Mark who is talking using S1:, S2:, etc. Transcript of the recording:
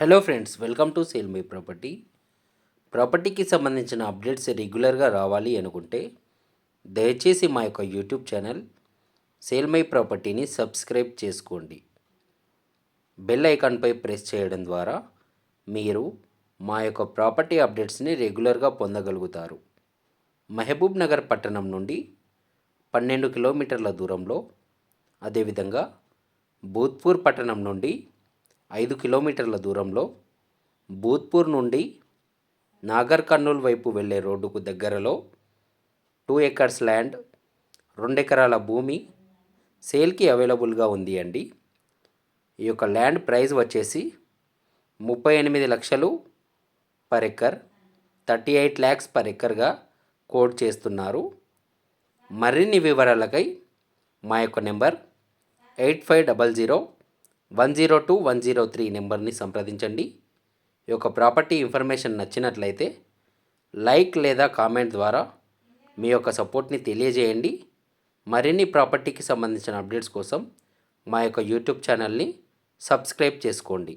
S1: Hello friends welcome to sale my property ప్రాపర్టీకి సంబంధించిన updates రెగ్యులర్గా రావాలి అనుకుంటే దయచేసి మా యొక్క యూట్యూబ్ ఛానల్ సేల్ మై ప్రాపర్టీని సబ్స్క్రైబ్ చేసుకోండి. బెల్ ఐకాన్పై ప్రెస్ చేయడం ద్వారా మీరు మా యొక్క ప్రాపర్టీ అప్డేట్స్ని రెగ్యులర్గా పొందగలుగుతారు. మహబూబ్ నగర్ పట్టణం నుండి పన్నెండు కిలోమీటర్ల దూరంలో అదేవిధంగా భూత్పూర్ పట్టణం నుండి ఐదు కిలోమీటర్ల దూరంలో భూత్పూర్ నుండి నాగర్ కర్నూల్ వైపు వెళ్ళే రోడ్డుకు దగ్గరలో టూ ఎకర్స్ ల్యాండ్ రెండు ఎకరాల భూమి సేల్కి అవైలబుల్గా ఉంది అండి. ఈ యొక్క ల్యాండ్ ప్రైస్ వచ్చేసి ముప్పై ఎనిమిది లక్షలు per acre thirty eight lakhs per ఎకర్గా quote చేస్తున్నారు. మరిన్ని వివరాలకై మా యొక్క number eight five double zero one zero two one zero three నెంబర్ని సంప్రదించండి. ఈ యొక్క ప్రాపర్టీ ఇన్ఫర్మేషన్ నచ్చినట్లయితే లైక్ లేదా కామెంట్ ద్వారా మీ యొక్క సపోర్ట్ని తెలియజేయండి. మరిన్ని ప్రాపర్టీకి సంబంధించిన అప్డేట్స్ కోసం మా యొక్క యూట్యూబ్ ఛానల్ని సబ్స్క్రైబ్ చేసుకోండి.